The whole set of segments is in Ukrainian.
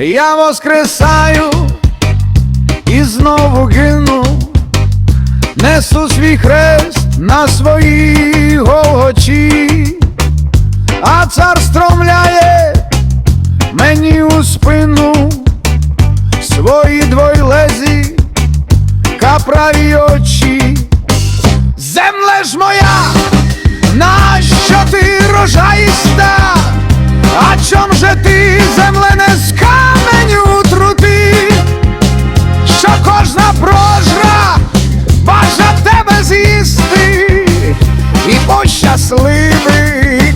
Я воскресаю і знову гину, несу свій хрест на своїй голгочі, а цар стромляє мені у спину свої двойлезі каправі очі. Земле ж моя, нащо ти рожаєшся? А чом же ти, земле, не з пощасливий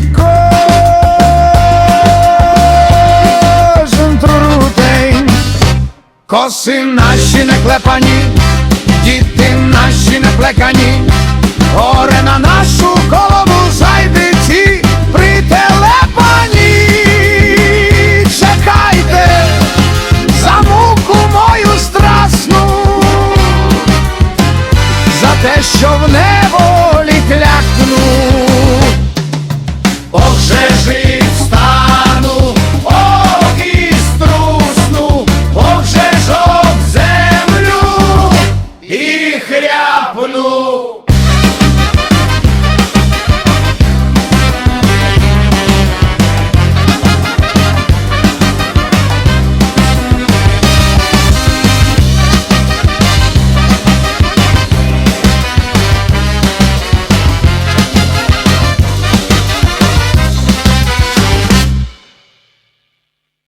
кожен трутень. Коси наші не клепані, діти наші не плекані, горе на нашу голову зайди ці прителепані. Чекайте за муку мою страсну, за те, що в неволі হলো